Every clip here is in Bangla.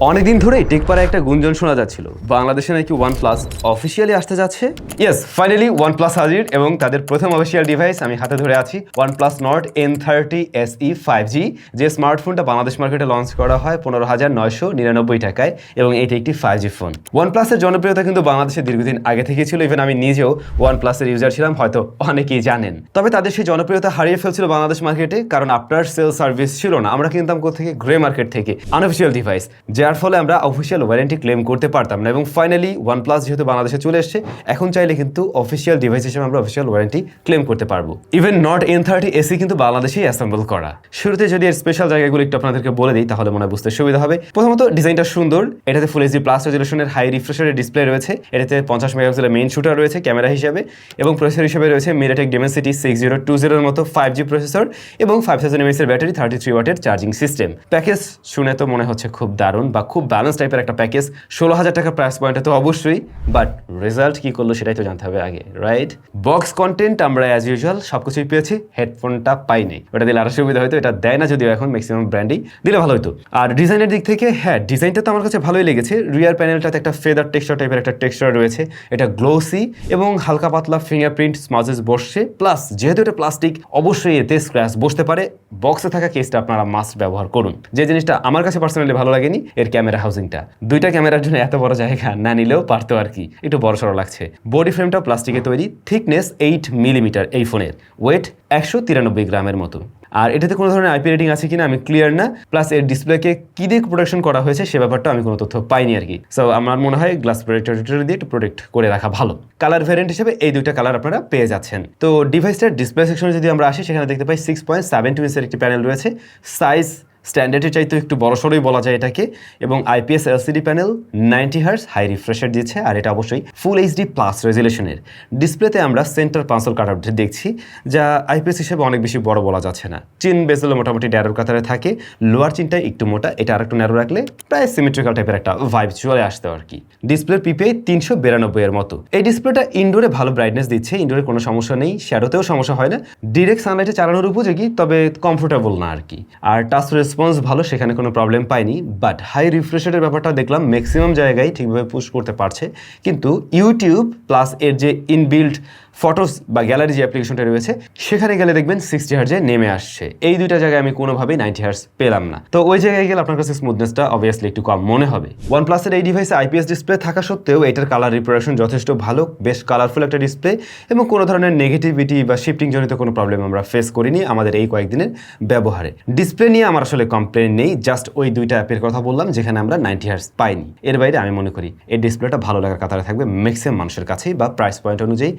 অনেকদিন ধরেই টেকপাড়ায় একটা গুঞ্জন শোনা যাচ্ছিল। বাংলাদেশে নাকি ওয়ান প্লাস অফিসিয়ালি আসতে যাচ্ছে? ইয়েস ফাইনালি ওয়ান প্লাস হাজির এবং তাদের প্রথম অফিসিয়াল ডিভাইস আমি হাতে ধরে আছি one plus Nord N thirty S E five G যে স্মার্টফোনটা বাংলাদেশ মার্কেটে লঞ্চ করা হয় পনেরো হাজার নয়শো নিরানব্বই টাকায় এবং এটি একটি ফাইভ জি ফোন ওয়ান প্লাসের জনপ্রিয়তা কিন্তু বাংলাদেশে দীর্ঘদিন আগে থেকে ছিল ইভেন আমি নিজেও ওয়ান প্লাসের ইউজার ছিলাম, হয়তো অনেকেই জানেন। তবে তাদের সেই জনপ্রিয়তা হারিয়ে ফেলছিল বাংলাদেশ মার্কেটে কারণ আপনার সেল সার্ভিস ছিল না। আমরা কিনতাম কোথেকে গ্রে মার্কেট থেকে আনঅফিসিয়াল ডিভাইস যার ফলে আমরা অফিসিয়াল ওয়ারেন্টি ক্লেম করতে পারতাম না। এবং ফাইনালি ওয়ান প্লাস যেহেতু বাংলাদেশে চলে এসেছে, এখন চাইলে কিন্তু অফিসিয়াল ডিভাইস হিসেবে আমরা অফিসিয়াল ওয়ারেন্টি ক্লেম করতে পারব। Even Nord N thirty SE কিন্তু বাংলাদেশেই অ্যাসেম্বল করা। শুরুতে যদি এর স্পেশাল জায়গাগুলো একটু আপনাদেরকে বলে দিই, তাহলে মনে বুঝতে সুবিধা হবে। প্রথমত, ডিজাইনটা সুন্দর। এটাতে ফুল এইচডি প্লাস রেজলিউশনের হাই রিফ্রেশারের ডিসপ্লে রয়েছে। এটাতে পঞ্চাশ মেগাপিক্সেলের মেইন শুটার রয়েছে ক্যামেরা হিসেবে। এবং প্রসেসর হিসেবে রয়েছে MediaTek Dimensity six zero two জিরোর মতো ফাইভ জি প্রসেসর এবং ফাইভ থাউজেন্ড এমএস এর ব্যাটারি থার্টি থ্রি ওয়াটের চার্জিং সিস্টেম প্যাকেজ শুনে তো মনে হচ্ছে খুব দারুণ বা খুব ব্যালেন্স টাইপের একটা প্যাকেজ ষোলো হাজার টাকা প্রাইস পয়েন্টে তো অবশ্যই বাট রেজাল্ট কি করল সেটাই তো জানতে হবে আগে রাইট বক্স কন্টেন্ট আমরা অ্যাজ ইউজুয়াল সব কিছুই পেয়েছি হেডফোনটা পাই পাইনি। ওটা দিলে আরও সুবিধা হয়তো এটা দেয় না যদিও এখন ম্যাক্সিমাম ব্র্যান্ডই দিলে ভালো হতো আর ডিজাইনের দিক থেকে হ্যাঁ ডিজাইনটা তো আমার কাছে ভালোই লেগেছে। রিয়ার প্যানেলটাতে একটা ফেদার টেক্সচার টাইপের একটা টেক্সচার রয়েছে, এটা গ্লোসি এবং হালকা পাতলা ফিঙ্গারপ্রিন্ট স্মাজেস বসছে প্লাস যেহেতু এটা প্লাস্টিক অবশ্যই এতে স্ক্র্যাচ বসতে পারে। বক্সে থাকা কেসটা আপনারা মাস্ট ব্যবহার করুন। যে জিনিসটা আমার কাছে পার্সোনালি ভালো লাগেনি, এর ক্যামেরা হাউজিংটা। দুইটা ক্যামেরার জন্য এত বড় জায়গা না নিলেও পারতো আর কি। একটু বড় সড়ো লাগছে। বডি ফ্রেমটা প্লাস্টিকে তৈরি, থিকনেস এইট মিলিমিটার এই ফোনের। ওয়েট একশো তিরানব্বই গ্রামের মতো। আর এটাতে কোনো ধরনের আইপি রেটিং আছে কিনা আমি ক্লিয়ার না। প্লাস এর ডিসপ্লেকে কি দিয়ে প্রোটেকশন করা হয়েছে সে ব্যাপারটা আমি কোনো তথ্য পাইনি আর কি। সো আমার মনে হয় গ্লাস প্রোটেক্টর দিয়ে একটু প্রোটেক্ট করে রাখা ভালো। কালার ভ্যারিয়েন্ট হিসেবে এই দুইটা কালার আপনারা পেয়ে যাচ্ছেন। তো, ডিভাইসটার ডিসপ্লে সেকশনে যদি আমরা আসি, সেখানে দেখতে পাই সিক্স পয়েন্ট সেভেন টু ইঞ্চের একটি প্যানেল রয়েছে। সাইজ স্ট্যান্ডার্ডের চাইতে একটু বড়সড়ই বলা যায় এটাকে, এবং IPS LCD panel ninety hertz high refresh rate দিচ্ছে আর এটা অবশ্যই ফুল এইচডি প্লাস রেজুলেশনের ডিসপ্লেতে আমরা সেন্টার পাঁচল কাটআউট দেখছি, যা আইপিএস হিসেবে অনেক বেশি বড় বলা যাচ্ছে না। চিন বেজেল মোটামুটি ড্যারোর কাতারে থাকে, লোয়ার চিনটা একটু মোটা, এটা আর একটু ন্যারো রাখলে প্রায় সিমেট্রিক্যাল টাইপের একটা ভাইব চলে আসতে আর কি। ডিসপ্লের পিপে তিনশো বিরানব্বই এর মতো। এই ডিসপ্লেটা ইনডোরে ভালো ব্রাইটনেস দিচ্ছে, ইনডোরে কোনো সমস্যা নেই শ্যাডোতেও সমস্যা হয় না। ডিরেক্ট সানলাইটে চালানোর উপযোগী, তবে কমফোর্টেবল না আর কি। আর টাচ রেসপন্স ভালো, সেখানে কোনো প্রবলেম পাইনি। বাট হাই রিফ্রেশারের ব্যাপারটা দেখলাম ম্যাক্সিমাম জায়গায় ঠিকভাবে পুশ করতে পারছে। কিন্তু ইউটিউব প্লাস এর যে ইনবিল্ড ফটোস বা গ্যালারি যে অ্যাপ্লিকেশনটা রয়েছে, সেখানে গেলে দেখবেন সিক্সটি হার্জে নেমে আসছে। এই দুইটা জায়গায় আমি কোনোভাবেই নাইনটি হার্স পেলাম না। তো ওই জায়গায় গেলে আপনার কাছে স্মুথনেসটা অবভিয়াসলি একটু কম মনে হবে। ওয়ান প্লাসের এই ডিভাইসে আইপিএস ডিসপ্লে থাকা সত্ত্বেও এটার কালার রিপ্রোডাকশন যথেষ্ট ভালো, বেশ কালারফুল একটা ডিসপ্লে এবং কোনো ধরনের নেগেটিভিটি বা শিফটিং জনিত কোনো প্রবলেম আমরা ফেস করিনি আমাদের এই কয়েকদিনের ব্যবহারে। ডিসপ্লে নিয়ে আমার আসলে কমপ্লেন নেই জাস্ট ওই দুইটা অ্যাপের কথা বললাম, যেখানে আমরা নাইনটি হার্স পাইনি। এর বাইরে আমি মনে করি, এই ডিসপ্লেটা ভালো লাগার কাতারে থাকবে ম্যাক্সিমাম মানুষের কাছেই বা প্রাইস পয়েন্ট অনুযায়ী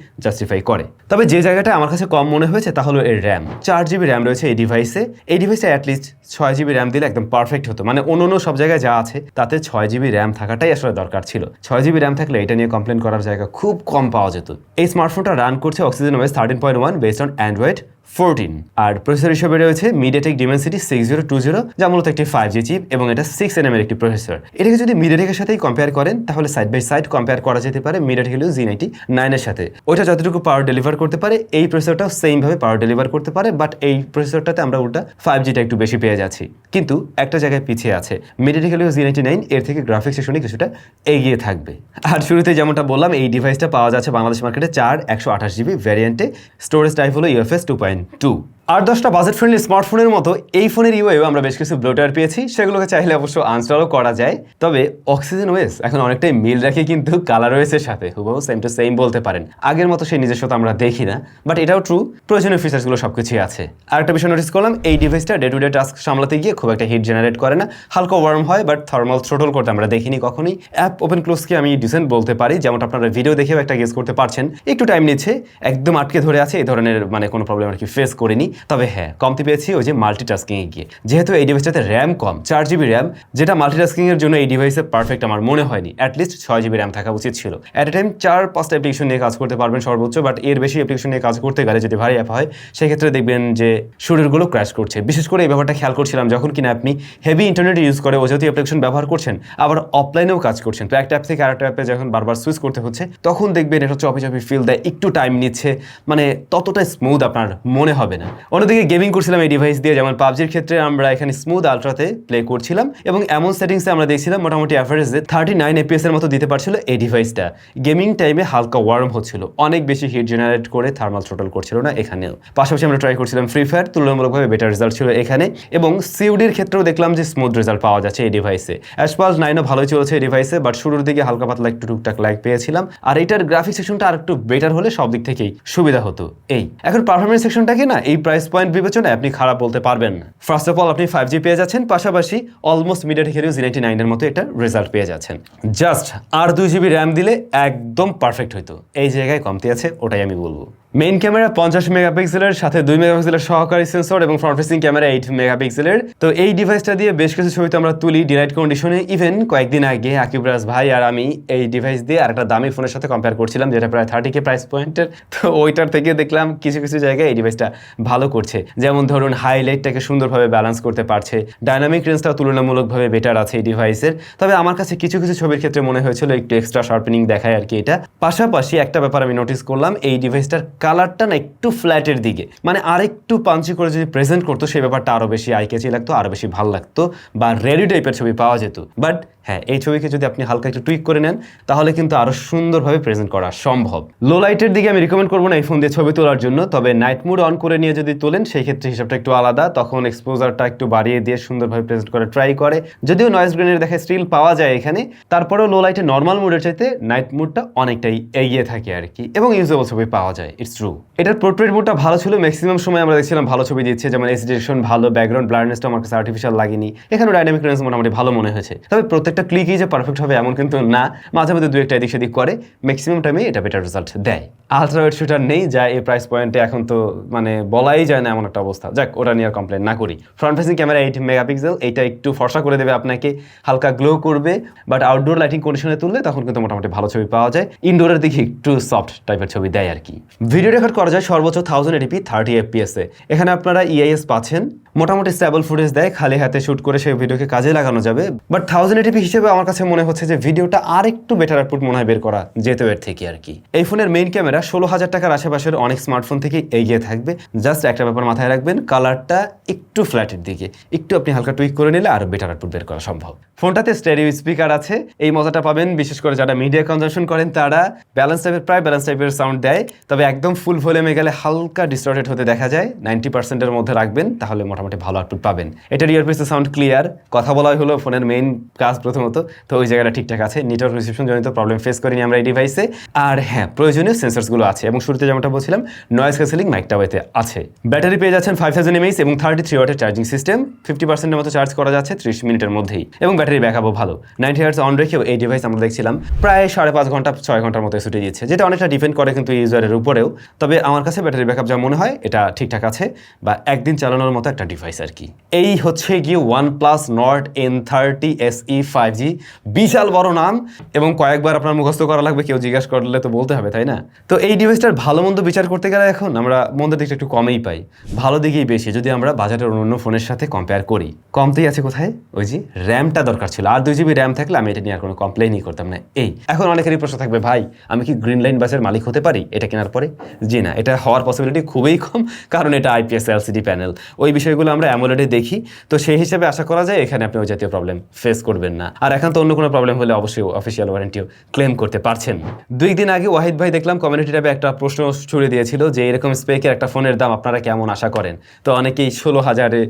জাস্টিফাই করে। তবে যে জায়গাটা আমার কাছে কম মনে হয়েছে তা হলো এর র্যাম চার জিবি র্যাম রয়েছে এই ডিভাইসে এই ডিভাইসে অ্যাটলিস্ট ছয় জিবি র্যাম দিলে একদম পারফেক্ট হতো। মানে অন্য অন্য সব জায়গায় যা আছে, তাতে ছয় জিবি র্যাম থাকাটাই আসলে দরকার ছিল। ছয় জিবি র্যাম থাকলে এটা নিয়ে কমপ্লেন করার জায়গা খুব কম পাওয়া যেত। এই স্মার্টফোনটা রান করছে oxygen OS thirteen point one based on Android fourteen R processor হিসেবে রয়েছে MediaTek Dimensity six zero two zero যা মূলত একটি ফাইভ জি চিপ এবং এটা সিক্স এন এর একটি প্রসেসর এটাকে যদি মিডিয়াটেকের সাথেই কম্পেয়ার করেন, তাহলে সাইড বাই সাইড কম্পেয়ার করা যেতে পারে মিডিয়াটেক হলেও জি নাইনটি নাইনের সাথে। ওইটা যতটুকু পাওয়ার ডেলিভার করতে পারে, এই প্রসেসরটাও সেমভাবে পাওয়ার ডেলিভার করতে পারে বাট এই প্রসেসরটাতে আমরা উল্টা ফাইভ জিটা একটু বেশি পেয়ে যাচ্ছি। কিন্তু একটা জায়গায় পিছিয়ে আছে। মিডিয়াটেক হলেও জি নাইনটি নাইন এর থেকে গ্রাফিক্স সেকশনে কিছুটা এগিয়ে থাকবে। আর শুরুতে যেমনটা বললাম, এই ডিভাইসটা পাওয়া যাচ্ছে বাংলাদেশ মার্কেটে চার একশো আঠাশ জিবি ভ্যারিয়েন্টে স্টোরেজ টাইপ হলো ইউএফএস টু পয়েন্ট টু আর দশটা বাজেট ফ্রেন্ডলি স্মার্টফোনের মতো এই ফোনের ইউএও আমরা বেশ কিছু ব্লোটার পেয়েছি। সেগুলোকে চাইলে অবশ্য আনস্টলও করা যায়। তবে অক্সিজেন ওয়েস এখন অনেকটাই মিল রাখে কিন্তু কালার ওয়েসের সাথে। হুবহু সেম টু সেম বলতে পারেন। আগের মতো সেই নিজস্বতা আমরা দেখি না বাট এটাও ট্রু প্রয়োজনীয় ফিচার্সগুলো সব কিছুই আছে। আর একটা বিষয় নোটিস করলাম, এই ডিভাইসটা ডে টু ডে টাস্ক সামলাতে গিয়ে খুব একটা হিট জেনারেট করে না। হালকা ওয়ার্ম হয় বাট থার্মাল থ্রোটল করতে আমরা দেখিনি কখনই। অ্যাপ ওপেন ক্লোজকে আমি ডিসেন্ট বলতে পারি যেমন আপনারা ভিডিও দেখেও একটা গেস করতে পারছেন। একটু টাইম নিচ্ছে, একদম আটকে ধরে আছে এই ধরনের মানে কোনো প্রবলেম আর কি ফেস করিনি। তবে হ্যাঁ কমতি পেয়েছি ওই যে মাল্টিটাস্কিং এ গিয়ে। যেহেতু এই ডিভাইসটাতে র্যাম কম, চার জিবি র্যাম যেটা মাল্টিটাস্কিং এর জন্য এই ডিভাইসে পারফেক্ট আমার মনে হয়নি। অ্যাটলিস্ট ছয় জিবি র্যাম থাকা উচিত ছিল। অ্যাট এ টাইম চার, পাঁচটা অ্যাপ্লিকেশন নিয়ে কাজ করতে পারবেন সর্বোচ্চ বাট এর বেশি অ্যাপ্লিকেশন নিয়ে কাজ করতে গেলে যদি ভারী অ্যাপ হয়, সেক্ষেত্রে দেখবেন যে শুরুরগুলো ক্র্যাশ করছে। বিশেষ করে এই ব্যাপারটা খেয়াল করছিলাম যখন কিনা আপনি হেভি ইন্টারনেট ইউজ করে অযথি অ্যাপ্লিকেশন ব্যবহার করছেন, আবার অফলাইনেও কাজ করছেন। তো একটা অ্যাপ থেকে আরেকটা অ্যাপে যখন বারবার সুইচ করতে হচ্ছে, তখন দেখবেন এটা চপি চপি ফিল দেয়, একটু টাইম নিচ্ছে মানে ততটা স্মুথ আপনার মনে হবে না। অন্যদিকে গেমিং করছিলাম এই ডিভাইস দিয়ে, যেমন পাবজির ক্ষেত্রে আমরা এখানে স্মুথ আলট্রাতে প্লে করছিলাম এবং এমন সেটিংসে আমরা দেখছিলাম মোটামুটি অ্যাভারেজে থার্টি নাইন এপিএস এর মতো দিতে পারছিল এই ডিভাইসটা গেমিং টাইমে হালকা ওয়ার্ম হচ্ছিল। অনেক বেশি হিট জেনারেট করে থার্মাল থ্রোটল করছিল না এখানেও। পাশাপাশি আমরা ট্রাই করছিলাম ফ্রি ফায়ার তুলনামূলকভাবে বেটার রেজাল্ট ছিল এখানে এবং সিউডির ক্ষেত্রেও দেখলাম যে স্মুথ রেজাল্ট পাওয়া যাচ্ছে এই ডিভাইসে অ্যাসপাল নাইনও ভালোই চলছে এই ডিভাইসে বাট শুরুর দিকে হালকা পাতলা একটু টুকটাক লাইক পেয়েছিলাম। আর এটার গ্রাফিক সেকশনটা আর একটু বেটার হলে সব দিক থেকেই সুবিধা হতো। এই। এখন পারফরমেন্স সেকশনটাকে না, এই প্রাইস পয়েন্ট বিবেচনায় আপনি খারাপ বলতে পারবেন ফার্স্ট অফ অল আপনি ফাইভ জি পেয়ে যাচ্ছেন, পাশাপাশি অলমোস্ট মিডিয়া থেকে জি নাইনটি নাইনের মতো একটা রেজাল্ট পেয়ে যাচ্ছেন। জাস্ট আর দুই জিবি র্যাম দিলে একদম পারফেক্ট হইতো। এই জায়গায় কমতি আছে, ওটাই আমি বলব। মেইন ক্যামেরা পঞ্চাশ মেগাপিক্সেলের সাথে দুই মেগাপিক্সেলের সহকারী সেন্সর এবং ফ্রন্ট ফেসিং ক্যামেরা এইট মেগাপিক্সেলের তো এই ডিভাইসটা দিয়ে বেশ কিছু ছবি তো আমরা তুলি ডিলাইট কন্ডিশনে ইভেন কয়েকদিন আগে আকিবরাজ ভাই আর আমি এই ডিভাইস দিয়ে আর একটা দামি ফোনের সাথে কম্পেয়ার করছিলাম, যেটা প্রায় থার্টি কে প্রাইস পয়েন্টের তো ওইটার থেকে দেখলাম কিছু কিছু জায়গায় এই ডিভাইসটা ভালো করছে। যেমন ধরুন হাইলাইটটাকে সুন্দরভাবে ব্যালেন্স করতে পারছে। ডাইনামিক রেঞ্জটাও তুলনামূলকভাবে বেটার আছে এই ডিভাইসের তবে আমার কাছে কিছু কিছু ছবির ক্ষেত্রে মনে হয়েছিল একটু এক্সট্রা শার্পেনিং দেখায় আর কি এটা। পাশাপাশি একটা ব্যাপার আমি নোটিস করলাম, এই ডিভাইসটার কালারটা না একটু ফ্ল্যাটের দিকে। মানে আরেকটু পাঞ্চি করে যদি প্রেজেন্ট করতো, সেই ব্যাপারটা আরও বেশি আইকেচি লাগতো আরও বেশি ভালো লাগতো বা রেডি টাইপের ছবি পাওয়া যেত। বাট হ্যাঁ এই ছবিকে যদি আপনি হালকা একটু টুইক করে নেন, তাহলে কিন্তু আরও সুন্দরভাবে প্রেজেন্ট করা সম্ভব। লো লাইটের দিকে আমি রিকমেন্ড করব না এই ফোন দিয়ে ছবি তোলার জন্য, তবে নাইট মুড অন করে নিয়ে যদি তোলেন, সেই ক্ষেত্রে হিসাবটা একটু আলাদা। তখন এক্সপোজারটা একটু বাড়িয়ে দিয়ে সুন্দরভাবে প্রেজেন্ট করে ট্রাই করে। যদিও নয়েজ গ্রেনের দেখে স্টিল পাওয়া যায় এখানে, তারপরেও লো লাইটে নর্মাল মুডের চাইতে নাইট মুডটা অনেকটাই এগিয়ে থাকে আর কি, এবং ইউজেবল ছবি পাওয়া যায়। ইটস ট্রু এটার পোর্ট্রেট মুডটা ভালো ছিল। ম্যাক্সিমাম সময় আমরা দেখছিলাম ভালো ছবি দিচ্ছে, যেমন এসিডেশন ভালো ব্যাকগ্রাউন্ড ব্লারনেসটা আমার কাছে আর্টিফিশিয়াল লাগেনি। এখানে ডাইনামিক রেঞ্জ মোটামুটি ভালো মনে হয়েছে। তবে প্রত্যেকটা ক্লিকই যে পারফেক্ট হবে এমন কিন্তু না। মাঝে মধ্যে দু একটা এদিক সেদিক করে। ম্যাক্সিমাম টাইমে এটা বেটার রেজাল্ট দেয়। আলট্রা ওয়েট শুটার নেই, যা এই প্রাইস পয়েন্টে এখন তো মানে বলাই যায় না এমন একটা অবস্থা। যাক, ওটা নিয়ে আর কমপ্লেন না করি। Front facing camera eight megapixel এটা একটু ফর্সা করে দেবে আপনাকে। হালকা গ্লো করবে বাট আউটডোর লাইটিং কন্ডিশনে তুললে তখন কিন্তু মোটামুটি ভালো ছবি পাওয়া যায়। ইনডোরের দিকে একটু সফট টাইপের ছবি দেয় আর কি। ভিডিও রেকর্ড করা যায় সর্বোচ্চ থাউজেন্ড এডিপি থার্টি এফপিএসে এখানে আপনারা ইআইএস পাচ্ছেন। মোটামুটি স্ট্যাবল ফুটেজ দেয়, খালি হাতে শুট করে সেই ভিডিওকে কাজে লাগানো যাবে। বাট থাউজেন্ড এটিপি হিসেবে আমার কাছে মনে হচ্ছে যে ভিডিওটা আর একটু বেটার আউটপুট মনে হয় বের করা যেত এর থেকে আর কি। এই ফোনের মেইন ক্যামেরা ষোলো হাজার টাকার আশেপাশের অনেক স্মার্টফোন থেকে এগিয়ে থাকবে। জাস্ট একটা ব্যাপার মাথায় রাখবেন কালারটা একটু ফ্ল্যাটের দিকে। একটু আপনি হালকা টুইক করে নিলে আরও বেটার আউটপুট বের করা সম্ভব। ফোনটাতে স্টেরিও স্পিকার আছে, এই মজাটা পাবেন। বিশেষ করে যারা মিডিয়া কনজামশন করেন, তারা ব্যালেন্স টাইপের প্রায় ব্যালেন্স টাইপের সাউন্ড দেয়। তবে একদম ফুল ভলিউমে গেলে হালকা ডিস্টর্টেড হতে দেখা যায়। নাইনটি পার্সেন্টের মধ্যে রাখবেন, তাহলে মোটামুটি ভালো আউটপুট পাবেন। এটার ইয়ারপিসের সাউন্ড ক্লিয়ার কথা বলাই হলো, ফোনের মেইন কাজ প্রথমত। তো ওই জায়গাটা ঠিকঠাক আছে নেটওয়ার্ক রিসেপশন জনিত প্রবলেম ফেস করিনি আমরা এই ডিভাইসে আর হ্যাঁ প্রয়োজনীয় সেন্সার্সগুলো আছে, এবং শুরুতে যেমনটা বলছিলাম নয়েজ ক্যান্সেলিং মাইকটাও এতে আছে। ব্যাটারি পেয়ে যাচ্ছেন ফাইভ থাউজেন্ড এমএইচ এবং থার্টি থ্রি ওয়াটের চার্জিং সিস্টেম ফিফটি পার্সেন্টের মতো চার্জ করা যাচ্ছে ত্রিশ মিনিটের মধ্যেই। এবং ব্যাটারি ব্যাকআপও ভালো। নাইনটি হার্স অন রেখেও এই ডিভাইস আমরা দেখছিলাম, প্রায় সাড়ে পাঁচ ঘণ্টা, ছয় ঘণ্টার মতো ছুটে দিচ্ছে যেটা অনেকটা ডিপেন্ড করে কিন্তু ইউজারের উপরেও। তবে আমার কাছে ব্যাটারি ব্যাকআপ যা মনে হয়, এটা ঠিকঠাক আছে, বা একদিন চালানোর মতো একটা আর কি। এই হচ্ছে গিয়ে one plus Nord N thirty S E five G বিশাল বড় নাম এবং কয়েকবার আপনার মুখস্থ করা লাগবে, কেউ জিজ্ঞাসা করলে তো বলতে হবে, তাই না? তো এই ডিভাইসটার ভালো মন্দ বিচার করতে গেলে এখন আমরা মন্দের দিকটা একটু কমেই পাই। ভালো দিকেই বেশি, যদি আমরা বাজারের অন্য ফোনের সাথে কম্পেয়ার করি। কমতেই আছে কোথায়? ওই যে র্যামটা দরকার ছিল। আর দুই জিবি র্যাম থাকলে আমি এটা নিয়ে আর কোনো কমপ্লেনই করতাম না। এই, এখন অনেকেরই প্রশ্ন থাকবে, ভাই, আমি কি গ্রিন লাইন বাসের মালিক হতে পারি? এটা কেনার পরে? জি না, এটা হওয়ার পসিবিলিটি খুবই কম, কারণ এটা আইপিএস এলসিডি প্যানেল ওই বিষয়গুলো আমরা অ্যামোলেডে দেখি, তো সেই হিসেবে আশা করা যায় এখানে আপনি ওই জাতীয় প্রবলেম ফেস করবেন না। আর এখন তো অন্য কোনো প্রবলেম হলে অবশ্যই অফিসিয়াল ওয়ারেন্টিও ক্লেম করতে পারছেন। দুই দিন আগে ওয়াহিদ ভাই দেখলাম কমিউনিটি ট্যাবে একটা প্রশ্ন ছুড়ে দিয়েছিল যে, এরকম স্পেকের একটা ফোনের দাম আপনারা কেমন আশা করেন? তো অনেকেই ষোলো হাজারে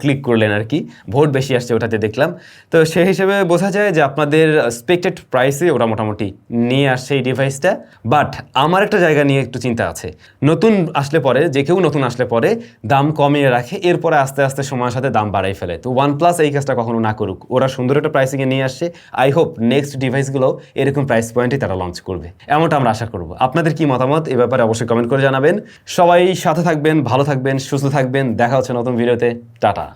ক্লিক করলেন আর কি। ভোট বেশি আসছে ওটাতে দেখলাম। তো সেই হিসেবে বোঝা যায় যে আপনাদের স্পেক্টেড প্রাইসে ওরা মোটামুটি নিয়ে আসছে এই ডিভাইসটা বাট আমার একটা জায়গা নিয়ে একটু চিন্তা আছে। নতুন আসলে পরে, যে কেউ নতুন আসলে পরে দাম কমিয়ে রাখে এরপরে আস্তে আস্তে সময়ের সাথে দাম বাড়াই ফেলে। তো ওয়ান প্লাস এই কাজটা কখনো না করুক। ওরা সুন্দর একটা প্রাইসিংয়ে নিয়ে আসছে। আই হোপ নেক্সট ডিভাইসগুলো এরকম প্রাইস পয়েন্টে তারা লঞ্চ করবে। এমনটা আমরা আশা করব। আপনাদের কি মতামত? এ ব্যাপারে অবশ্যই কমেন্ট করে জানাবেন। সবাই সাথে থাকবেন, ভালো থাকবেন, সুস্থ থাকবেন। দেখা হচ্ছে নতুন ভিডিওতে টাটা।